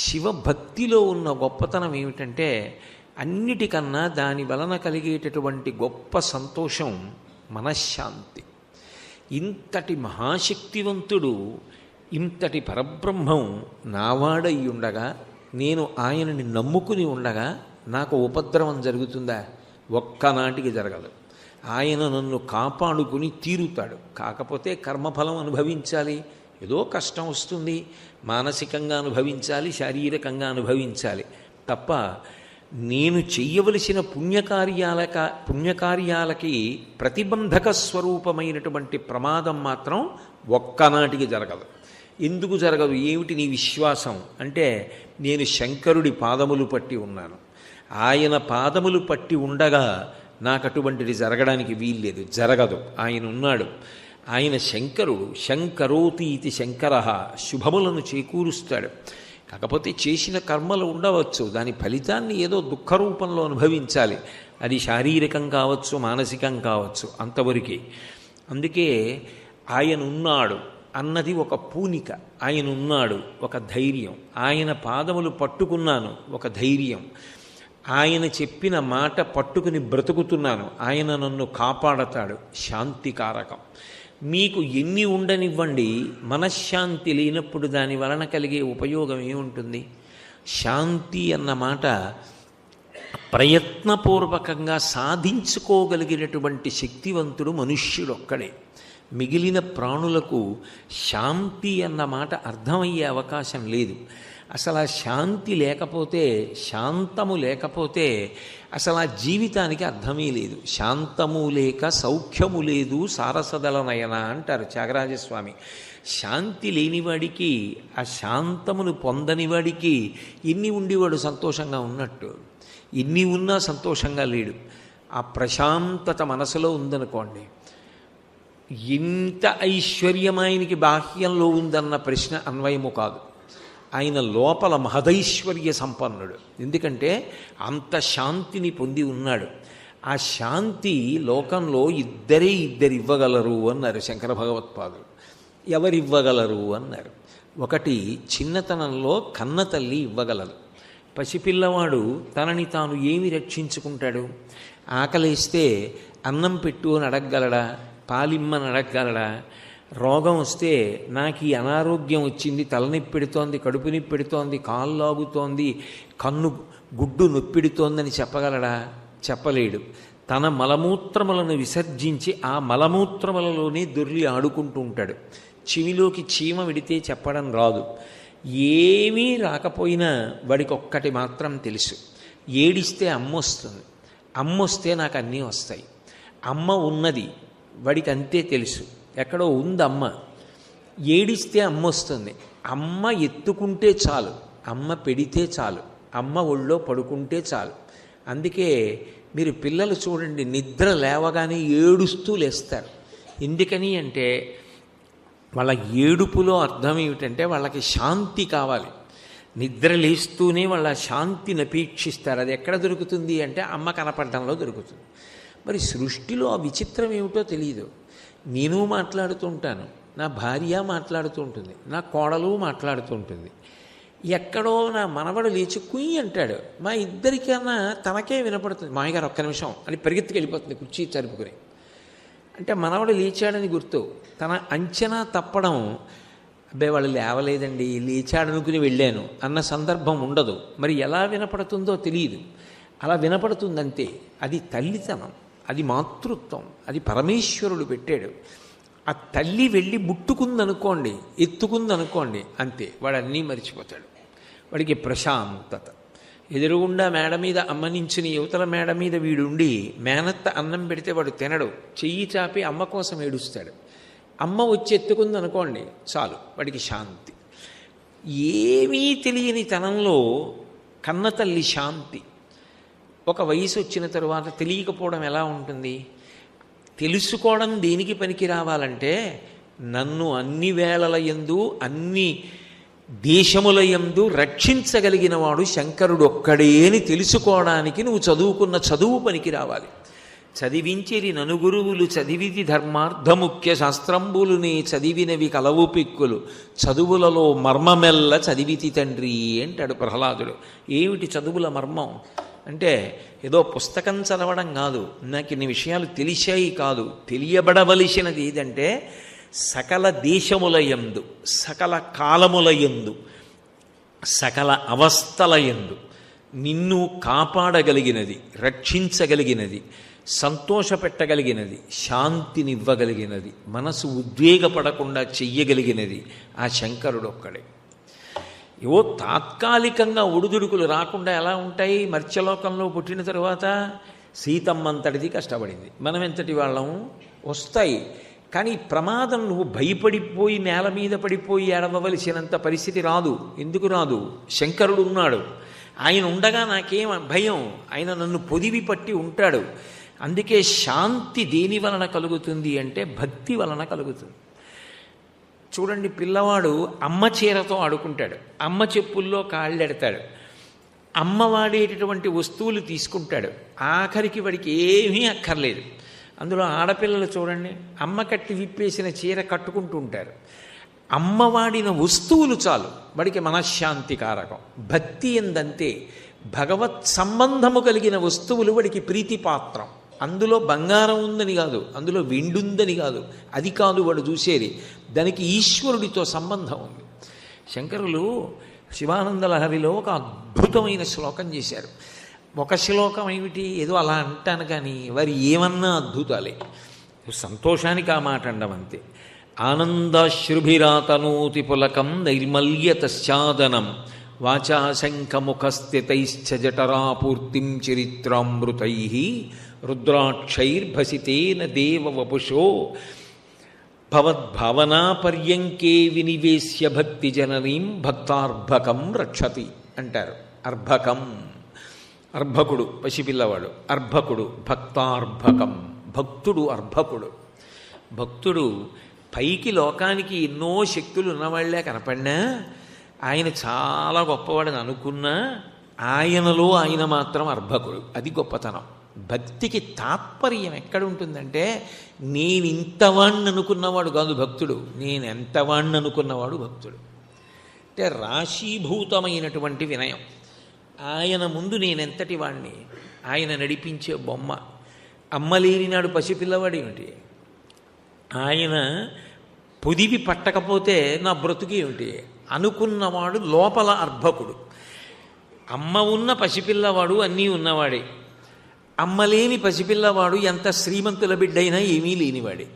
శివభక్తిలో ఉన్న గొప్పతనం ఏమిటంటే అన్నిటికన్నా దాని వలన కలిగేటటువంటి గొప్ప సంతోషం మనశ్శాంతి. ఇంతటి మహాశక్తివంతుడు ఇంతటి పరబ్రహ్మం నావాడై ఉండగా నేను ఆయనని నమ్ముకుని ఉండగా నాకు ఉపద్రవం జరుగుతుందా? ఒక్కనాటికి జరగదు. ఆయన నన్ను కాపాడుకుని తీరుతాడు. కాకపోతే కర్మఫలం అనుభవించాలి. ఏదో కష్టం వస్తుంది. మానసికంగా అనుభవించాలి శారీరకంగా అనుభవించాలి. తప్ప నేను చెయ్యవలసిన పుణ్యకార్యాలక పుణ్యకార్యాలకి ప్రతిబంధక స్వరూపమైనటువంటి ప్రమాదం మాత్రం ఒక్కనాటికి జరగదు. ఎందుకు జరగదు? ఏమిటి నీ విశ్వాసం? అంటే నేను శంకరుడి పాదములు పట్టి ఉన్నాను. ఆయన పాదములు పట్టి ఉండగా నాకు అటువంటిది జరగడానికి వీల్లేదు. జరగదు. ఆయన ఉన్నాడు. ఆయన శంకరుడు శంకరోతి ఇది శంకర శుభములను చేకూరుస్తాడు. కాకపోతే చేసిన కర్మలు ఉండవచ్చు దాని ఫలితాన్ని ఏదో దుఃఖ రూపంలో అనుభవించాలి. అది శారీరకం కావచ్చు మానసికం కావచ్చు అంతవరకే. అందుకే ఆయన ఉన్నాడు అన్నది ఒక పూనిక ఆయన ఉన్నాడు ఒక ధైర్యం. ఆయన పాదములు పట్టుకున్నాను ఒక ధైర్యం. ఆయన చెప్పిన మాట పట్టుకుని బ్రతుకుతున్నాను ఆయన నన్ను కాపాడతాడు శాంతికారకం. మీకు ఎన్ని ఉండనివ్వండి మనశ్శాంతి లేనప్పుడు దాని వలన కలిగే ఉపయోగం ఏముంటుంది? శాంతి అన్న మాట ప్రయత్నపూర్వకంగా సాధించుకోగలిగినటువంటి శక్తివంతుడు మనుష్యుడొక్కడే. మిగిలిన ప్రాణులకు శాంతి అన్న మాట అర్థమయ్యే అవకాశం లేదు. అసలు ఆ శాంతి లేకపోతే శాంతము లేకపోతే అసలు ఆ జీవితానికి అర్థమే లేదు. శాంతము లేక సౌఖ్యము లేదు సారసదల నయన అంటారు త్యాగరాజస్వామి. శాంతి లేనివాడికి ఆ శాంతమును పొందనివాడికి ఎన్ని ఉండేవాడు సంతోషంగా ఉన్నట్టు. ఎన్ని ఉన్నా సంతోషంగా లేడు. ఆ ప్రశాంతత మనసులో ఉందనుకోండి. ఇంత ఐశ్వర్యం ఆయనకి బాహ్యంలో ఉందన్న ప్రశ్న అన్వయము కాదు. ఆయన లోపల మహదైశ్వర్య సంపన్నుడు. ఎందుకంటే అంత శాంతిని పొంది ఉన్నాడు. ఆ శాంతి లోకంలో ఇద్దరే ఇద్దరు ఇవ్వగలరు అన్నారు శంకర భగవత్పాదులు ఎవరివ్వగలరు అన్నారు. ఒకటి చిన్నతనంలో కన్న తల్లి ఇవ్వగలదు. పసిపిల్లవాడు తనని తాను ఏమి రక్షించుకుంటాడు? ఆకలేస్తే అన్నం పెట్టు అని అడగగలడా? పాలిమ్మని అడగగలడా? రోగం వస్తే నాకు ఈ అనారోగ్యం వచ్చింది తలనొప్పి పెడుతోంది కడుపు నొప్పి పెడుతోంది కాళ్ళు లాగుతోంది కన్ను గుడ్డు నొప్పిడుతోందని చెప్పగలడా? చెప్పలేడు. తన మలమూత్రములను విసర్జించి ఆ మలమూత్రములలోనే దొర్లి ఆడుకుంటూ ఉంటాడు. చెవిలోకి చీమ విడితే చెప్పడం రాదు. ఏమీ రాకపోయినా వాడికి ఒక్కటి మాత్రం తెలుసు. ఏడిస్తే అమ్మ వస్తుంది. అమ్మ వస్తే నాకు అన్నీ వస్తాయి. అమ్మ ఉన్నది వాడికి అంతే తెలుసు. ఎక్కడో ఉంది అమ్మ ఏడిస్తే అమ్మ వస్తుంది. అమ్మ ఎత్తుకుంటే చాలు. అమ్మ పెడితే చాలు. అమ్మ ఒళ్ళో పడుకుంటే చాలు. అందుకే మీరు పిల్లలు చూడండి నిద్ర లేవగానే ఏడుస్తూ లేస్తారు. ఎందుకని అంటే వాళ్ళ ఏడుపులో అర్థం ఏమిటంటే వాళ్ళకి శాంతి కావాలి. నిద్ర లేస్తూనే వాళ్ళ శాంతిని అపేక్షిస్తారు. అది ఎక్కడ దొరుకుతుంది అంటే అమ్మ కనపడడంలో దొరుకుతుంది. మరి సృష్టిలో ఆ విచిత్రం ఏమిటో తెలియదు నేను మాట్లాడుతూ ఉంటాను నా భార్య మాట్లాడుతూ ఉంటుంది నా కోడలు మాట్లాడుతూ ఉంటుంది ఎక్కడో నా మనవడు లేచి కుయ్యి అంటాడు. మా ఇద్దరికన్నా తనకే వినపడుతుంది. మామయ్యగారు ఒక్క నిమిషం అని పరిగెత్తుకు వెళ్ళిపోతుంది కుర్చీ చరుపుకుని అంటే మనవడు లేచాడని గుర్తు. తన అంచనా తప్పడం అబ్బాయి వాళ్ళు లేవలేదండి లేచాడనుకుని వెళ్ళాను అన్న సందర్భం ఉండదు. మరి ఎలా వినపడుతుందో తెలియదు అలా వినపడుతుందంతే అది తల్లితనం. అది మాతృత్వం అది పరమేశ్వరుడు పెట్టాడు. ఆ తల్లి వెళ్ళి ముట్టుకుందనుకోండి ఎత్తుకుందనుకోండి అంతే వాడు అన్నీ మర్చిపోతాడు. వాడికి ప్రశాంతత. ఎదురుగుండా మేడ మీద అమ్మ నించిన యువతల మేడ మీద వీడుండి మేనత్త అన్నం పెడితే వాడు తినడు. చెయ్యి చాపి అమ్మ కోసం ఏడుస్తాడు. అమ్మ వచ్చి ఎత్తుకుందనుకోండి చాలు వాడికి శాంతి. ఏమీ తెలియని తనంలో కన్నతల్లి శాంతి. ఒక వయసు వచ్చిన తరువాత తెలియకపోవడం ఎలా ఉంటుంది? తెలుసుకోవడం దేనికి పనికి రావాలంటే నన్ను అన్ని వేళల యందు అన్ని దేశముల యందు రక్షించగలిగిన వాడు శంకరుడు ఒక్కడే అని తెలుసుకోవడానికి నువ్వు చదువుకున్న చదువు పనికి రావాలి. చదివించిరి ననుగురువులు చదివిది ధర్మార్థముఖ్య శాస్త్రంబులుని చదివినవి కలవు పిక్కులు. చదువులలో మర్మమెల్ల చదివితి తండ్రి అంటాడు ప్రహ్లాదుడు. ఏమిటి చదువుల మర్మం? అంటే ఏదో పుస్తకం చదవడం కాదు. నాకు ఇన్ని విషయాలు తెలిసాయి కాదు. తెలియబడవలసినది ఏదంటే సకల దేశములయందు సకల కాలములయందు సకల అవస్థలయందు నిన్ను కాపాడగలిగినది రక్షించగలిగినది సంతోషపెట్టగలిగినది శాంతినివ్వగలిగినది మనసు ఉద్వేగపడకుండా చెయ్యగలిగినది ఆ శంకరుడు ఒక్కడే ఏవో తాత్కాలికంగా ఒడిదుడుకులు రాకుండా ఎలా ఉంటాయి? మర్త్యలోకంలో పుట్టిన తరువాత సీతమ్మంతటిది కష్టపడింది. మనం ఎంతటి వాళ్ళం? వస్తాయి. కానీ ప్రమాదం నువ్వు భయపడిపోయి నేల మీద పడిపోయి ఏడవలసినంత పరిస్థితి రాదు. ఎందుకు రాదు? శంకరుడు ఉన్నాడు. ఆయన ఉండగా నాకేం భయం? ఆయన నన్ను పొదివి పట్టి ఉంటాడు. అందుకే శాంతి దేని వలన కలుగుతుంది అంటే భక్తి వలన కలుగుతుంది. చూడండి పిల్లవాడు అమ్మ చీరతో ఆడుకుంటాడు. అమ్మ చెప్పుల్లో కాళ్ళెడతాడు. అమ్మ వాడేటటువంటి వస్తువులు తీసుకుంటాడు. ఆఖరికి వాడికి ఏమీ అక్కర్లేదు. అందులో ఆడపిల్లలు చూడండి అమ్మ కట్టి విప్పేసిన చీర కట్టుకుంటూ ఉంటారు. అమ్మ వాడిన వస్తువులు చాలు. వాడికి మనశ్శాంతి కారకం. భక్తి ఎందంతే. భగవత్ సంబంధము కలిగిన వస్తువులు వాడికి ప్రీతిపాత్రం. అందులో బంగారం ఉందని కాదు అందులో వెండుందని కాదు. అది కాదు వాడు చూసేది. దానికి ఈశ్వరుడితో సంబంధం ఉంది. శంకరులు శివానంద లహరిలో ఒక అద్భుతమైన శ్లోకం చేశారు. ఒక శ్లోకం ఏమిటి? ఏదో అలా అంటాను కానీ వారి ఏమన్నా అద్భుతాలే. సంతోషానికి ఆ మాట అండం అంతే. ఆనందాశ్రుభిరాతనోతి పులకం నైర్మల్యతశ్చాదనం వాచాశంఖముఖస్థితైశ్చ జఠరాపూర్తిం చరిత్రామృతై రుద్రాక్షైర్భసితేన దేవ వపుషో భవద్భావనాపర్యంకే వినివేశ్య భక్తి జననీం భక్తార్భకం రక్షతి అంటారు. అర్భకం. అర్భకుడు పసిపిల్లవాడు. అర్భకుడు భక్తార్భకం. భక్తుడు అర్భకుడు. భక్తుడు పైకి లోకానికి ఎన్నో శక్తులు ఉన్నవాళ్ళే కనపడినా ఆయన చాలా గొప్పవాడని అనుకున్నా ఆయనలో ఆయన మాత్రం అర్భకుడు. అది గొప్పతనం. భక్తికి తాత్పర్యం ఎక్కడ ఉంటుందంటే నేను ఇంతవాణ్ణి అనుకున్నవాడు కాదు భక్తుడు. నేను ఎంతవాణ్ణి అనుకున్నవాడు భక్తుడు. అంటే రాశీభూతమైనటువంటి వినయం. ఆయన ముందు నేనెంతటి వాణ్ణి ఆయన నడిపించే బొమ్మ. అమ్మ లేనినాడు పసిపిల్లవాడు ఏమిటి? ఆయన పొదివి పట్టకపోతే నా బ్రతుకేమిటి అనుకున్నవాడు లోపల అర్భకుడు. అమ్మ ఉన్న పసిపిల్లవాడు అన్నీ ఉన్నవాడే. అమ్మలేని పసిపిల్లవాడు ఎంత శ్రీమంతుల బిడ్డైనా ఏమీ లేనివాడే.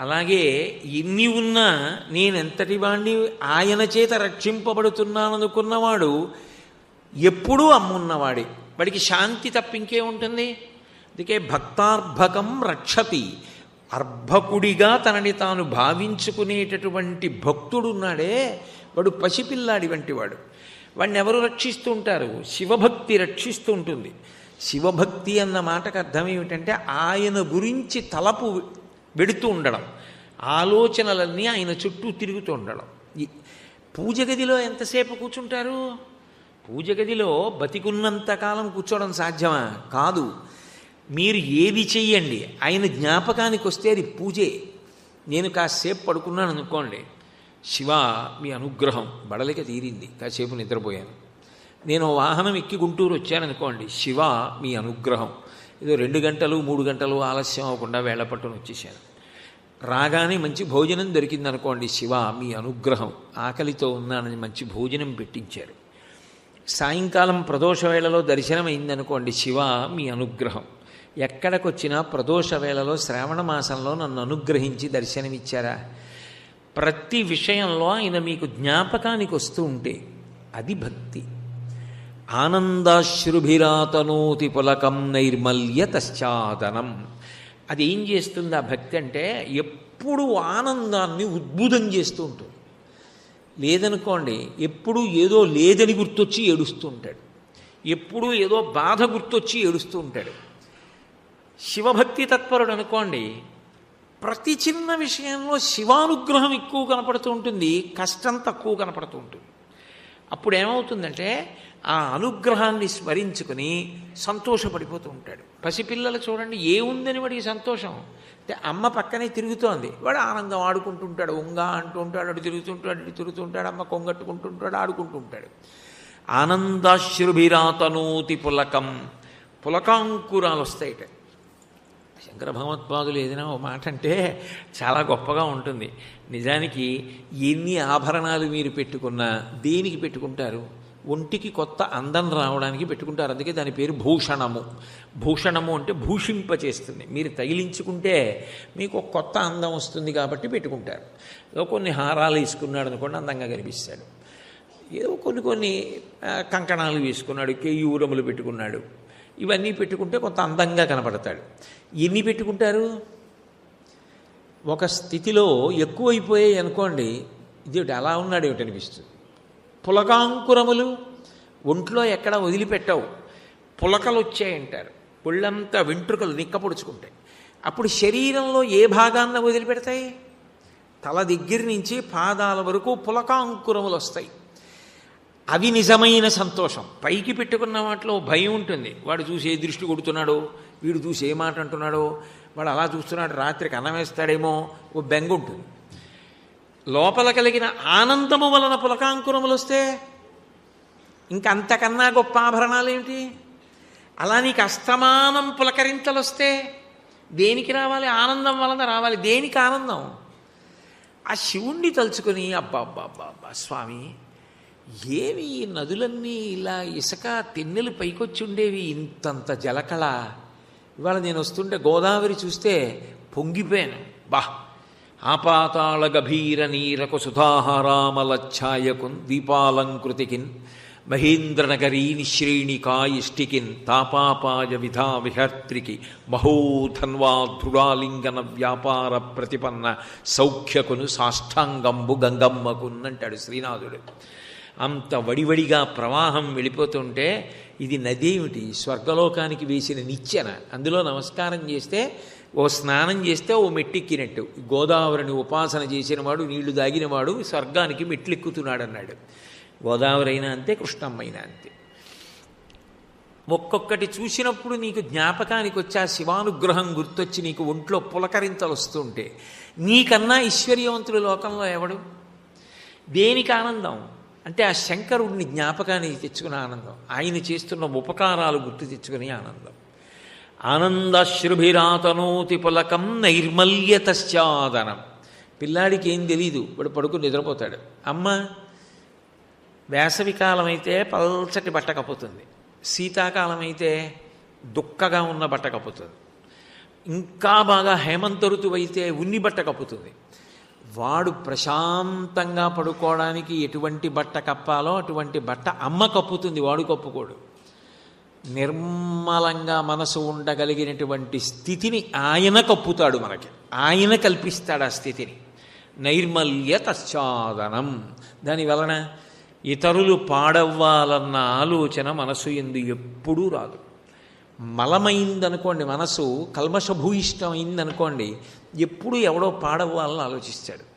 అలాగే ఎన్ని ఉన్నా నేనెంతటి వాణ్ణి ఆయన చేత రక్షింపబడుతున్నాననుకున్నవాడు ఎప్పుడూ అమ్మున్నవాడే. వాడికి శాంతి తప్పింకే ఉంటుంది. అందుకే భక్తార్భకం రక్షతి. అర్భకుడిగా తనని తాను భావించుకునేటటువంటి భక్తుడున్నాడే. వాడు పసిపిల్లాడి వంటివాడు. వాడిని ఎవరు రక్షిస్తూ ఉంటారు శివభక్తి రక్షిస్తూ ఉంటుంది శివభక్తి అన్న మాటకు అర్థం ఏమిటంటే ఆయన గురించి తలపు వెడుతూ ఉండడం ఆలోచనలన్నీ ఆయన చుట్టూ తిరుగుతూ ఉండడం. పూజ గదిలో ఎంతసేపు కూర్చుంటారు? పూజ గదిలో బతికున్నంతకాలం కూర్చోవడం సాధ్యమా? కాదు. మీరు ఏది చెయ్యండి ఆయన జ్ఞాపకానికి వస్తే అది పూజే. నేను కాసేపు పడుకున్నాను అనుకోండి శివ మీ అనుగ్రహం బడలిక తీరింది కాసేపు నిద్రపోయాను. నేను వాహనం ఎక్కి గుంటూరు వచ్చాననుకోండి శివ మీ అనుగ్రహం. ఏదో రెండు గంటలు మూడు గంటలు ఆలస్యం అవ్వకుండా వేళ పట్టును వచ్చేసాను రాగానే మంచి భోజనం దొరికిందనుకోండి శివ మీ అనుగ్రహం. ఆకలితో ఉన్నానని మంచి భోజనం పెట్టించారు. సాయంకాలం ప్రదోష వేళలో దర్శనం అయిందనుకోండి శివ మీ అనుగ్రహం. ఎక్కడికొచ్చినా ప్రదోష వేళలో శ్రావణ మాసంలో నన్ను అనుగ్రహించి దర్శనమిచ్చారా? ప్రతి విషయంలో ఆయన మీకు జ్ఞాపకానికి వస్తూ ఉంటే అది భక్తి. ఆనందాశ్రుభిరాతనోతి పులకం నైర్మల్య తశ్చాదనం అది ఏం చేస్తుంది ఆ భక్తి అంటే ఎప్పుడు ఆనందాన్ని ఉద్భుతం చేస్తూ ఉంటుంది. లేదనుకోండి ఎప్పుడూ ఏదో లేదని గుర్తొచ్చి ఏడుస్తూ ఉంటాడు. ఎప్పుడూ ఏదో బాధ గుర్తొచ్చి ఏడుస్తూ ఉంటాడు. శివభక్తి తత్పరుడు అనుకోండి ప్రతి చిన్న విషయంలో శివానుగ్రహం ఎక్కువ కనపడుతూ ఉంటుంది కష్టం తక్కువ కనపడుతూ ఉంటుంది. అప్పుడు ఏమవుతుందంటే ఆ అనుగ్రహాన్ని స్మరించుకుని సంతోషపడిపోతూ ఉంటాడు. పసిపిల్లలు చూడండి ఏముందని వాడికి సంతోషం? అంటే అమ్మ పక్కనే తిరుగుతోంది. వాడు ఆనందం ఆడుకుంటుంటాడు ఉంగ అంటూ ఉంటాడు అటు తిరుగుతుంటాడు ఇటు తిరుగుతుంటాడు అమ్మ కొంగట్టుకుంటుంటాడు ఆడుకుంటుంటాడు ఆనందాశ్రుభిరాతనూతి పులకం పులకాంకురాలు వస్తాయిట. శంకర భగవత్పాదులు ఏదైనా ఓ మాట అంటే చాలా గొప్పగా ఉంటుంది. నిజానికి ఎన్ని ఆభరణాలు మీరు పెట్టుకున్నా దేనికి పెట్టుకుంటారు? ఒంటికి కొత్త అందం రావడానికి పెట్టుకుంటారు. అందుకే దాని పేరు భూషణము. భూషణము అంటే భూషింపచేస్తుంది. మీరు తగిలించుకుంటే మీకు ఒక కొత్త అందం వస్తుంది కాబట్టి పెట్టుకుంటారు. ఏదో కొన్ని హారాలు వేసుకున్నాడు అనుకోండి అందంగా కనిపిస్తాడు. ఏదో కొన్ని కొన్ని కంకణాలు వేసుకున్నాడు కేయూరములు పెట్టుకున్నాడు. ఇవన్నీ పెట్టుకుంటే కొంత అందంగా కనపడతాడు. ఎన్ని పెట్టుకుంటారు? ఒక స్థితిలో ఎక్కువైపోయాయి అనుకోండి ఇదేమిటి అలా ఉన్నాడు ఏమిటి అనిపిస్తుంది? పులకాంకురములు ఒంట్లో ఎక్కడ వదిలిపెట్టవు. పులకలు వచ్చాయంటారు ఒళ్ళంతా వెంట్రుకలు నిక్కపొడుచుకుంటాయి అప్పుడు శరీరంలో ఏ భాగాన్న వదిలిపెడతాయి? తల దగ్గర నుంచి పాదాల వరకు పులకాంకురములు వస్తాయి అవి నిజమైన సంతోషం. పైకి పెట్టుకున్న వాటిలో భయం ఉంటుంది. వాడు చూసి ఏ దృష్టి కొడుతున్నాడో వీడు చూసి ఏ మాట అంటున్నాడో వాడు అలా చూస్తున్నాడు రాత్రికి అన్నం వేస్తాడేమో ఓ బెంగ ఉంటుంది లోపల కలిగిన ఆనందము వలన పులకాంకురములు వస్తే ఇంక అంతకన్నా గొప్ప ఆభరణాలు ఏమిటి అలా నీకు అస్తమానం పులకరింతలు వస్తే దేనికి రావాలి? ఆనందం వలన రావాలి. దేనికి ఆనందం? ఆ శివుణ్ణి తలుచుకుని అబ్బా అబ్బా అబ్బా అబ్బా స్వామి ఏవి ఈ నదులన్నీ ఇలా ఇసుక తెన్నెలు పైకొచ్చి ఉండేవి ఇంతంత జలకళ? ఇవాళ నేను వస్తుంటే గోదావరి చూస్తే పొంగిపోయాను. బా ఆపాతాళ గభీర నీరకు సుధాహారామలఛాయకున్ దీపాలంకృతికిన్ మహేంద్రనగరీని శ్రేణికాయిష్టికిన్ తాపాపాయ విధా విహర్త్రికి మహోధన్వాధృడాలింగన వ్యాపార ప్రతిపన్న సౌఖ్యకును సాష్టాంగంబు గంగమ్మకున్ అంటాడు శ్రీనాథుడు. అంత వడివడిగా ప్రవాహం వెళ్ళిపోతుంటే ఇది నదేమిటి? స్వర్గలోకానికి వేసిన నిచ్చెన. అందులో నమస్కారం చేస్తే ఓ స్నానం చేస్తే ఓ మెట్టెక్కినట్టు. గోదావరిని ఉపాసన చేసినవాడు నీళ్ళు దాగినవాడు స్వర్గానికి మెట్లెక్కుతున్నాడు అన్నాడు గోదావరి అయినా అంతే కృష్ణమ్మైనా అంతే. ఒక్కొక్కటి చూసినప్పుడు నీకు జ్ఞాపకానికి వచ్చి ఆ శివానుగ్రహం గుర్తొచ్చి నీకు ఒంట్లో పులకరింతలు వస్తుంటే నీకన్నా ఐశ్వర్యవంతుడు లోకంలో ఎవడు? దేనికి ఆనందం? అంటే ఆ శంకరుడిని జ్ఞాపకానికి తెచ్చుకునే ఆనందం. ఆయన చేస్తున్న ఉపకారాలు గుర్తు తెచ్చుకునే ఆనందం. ఆనందాశ్రుభిరాతనోతి పులకం నైర్మల్యతశ్చాదనం. పిల్లాడికి ఏం తెలీదు వాడు పడుకుని నిద్రపోతాడు. అమ్మ వేసవికాలం అయితే పల్చటి బట్ట కప్పుతుంది. శీతాకాలం అయితే దుక్కగా ఉన్న బట్ట కప్పుతుంది. ఇంకా బాగా హేమంత ఋతువు అయితే ఉన్ని బట్ట కప్పుతుంది. వాడు ప్రశాంతంగా పడుకోవడానికి ఎటువంటి బట్ట కప్పాలో అటువంటి బట్ట అమ్మ కప్పుతుంది వాడు కప్పుకోడు. నిర్మలంగా మనసు ఉండగలిగినటువంటి స్థితిని ఆయన కప్పుతాడు మనకి. ఆయన కల్పిస్తాడు ఆ స్థితిని. నైర్మల్య తశ్చాదనం. దాని వలన ఇతరులు పాడవ్వాలన్న ఆలోచన మనసు ఎందు ఎప్పుడూ రాదు. మలమైందనుకోండి మనసు కల్మషభూయిష్టమైందనుకోండి ఎప్పుడు ఎవడో పాడవ్వాలని ఆలోచిస్తాడు.